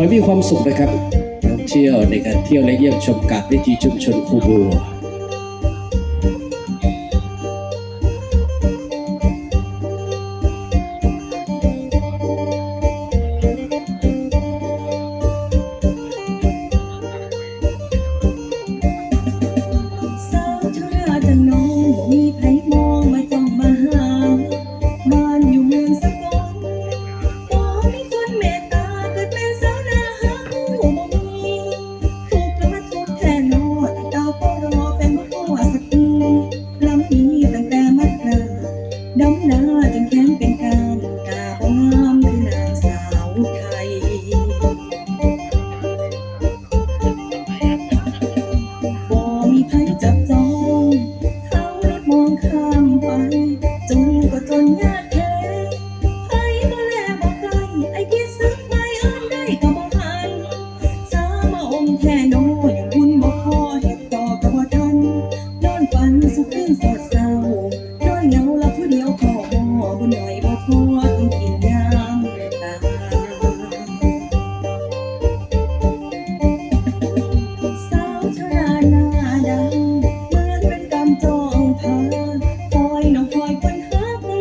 ขอให้มีความสุขนะครับท่องเที่ยวในการเที่ยวและเยี่ยมชมการวิถีชุมชนคูบัว I think I'm พายนองปล่อยนหาเมื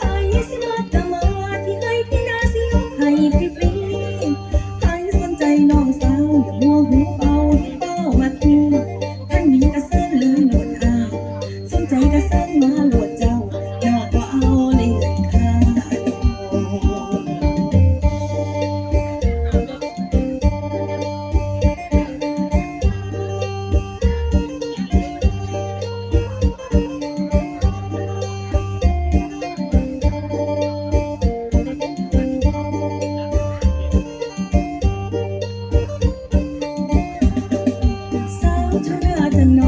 ไอ้สิมาตะมาที่ให้พี่นาสิยกให้ฟรีๆไอ้สนใจน้องส to me, I don't know.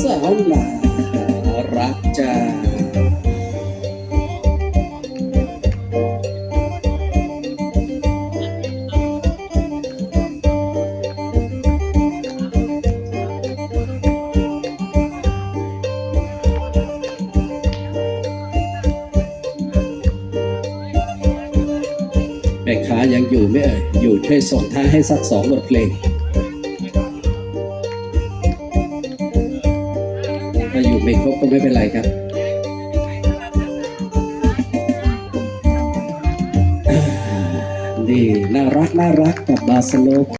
สาวหลาน่ารักจ้าแม่ค้ายังอยู่ไม่เอ่ยอยู่ช่วยส่งท่าให้สักสองบทเพลง ไม่ครบก็ไม่เป็นไรครับ นี่น่ารักน่ารักกับบาสโล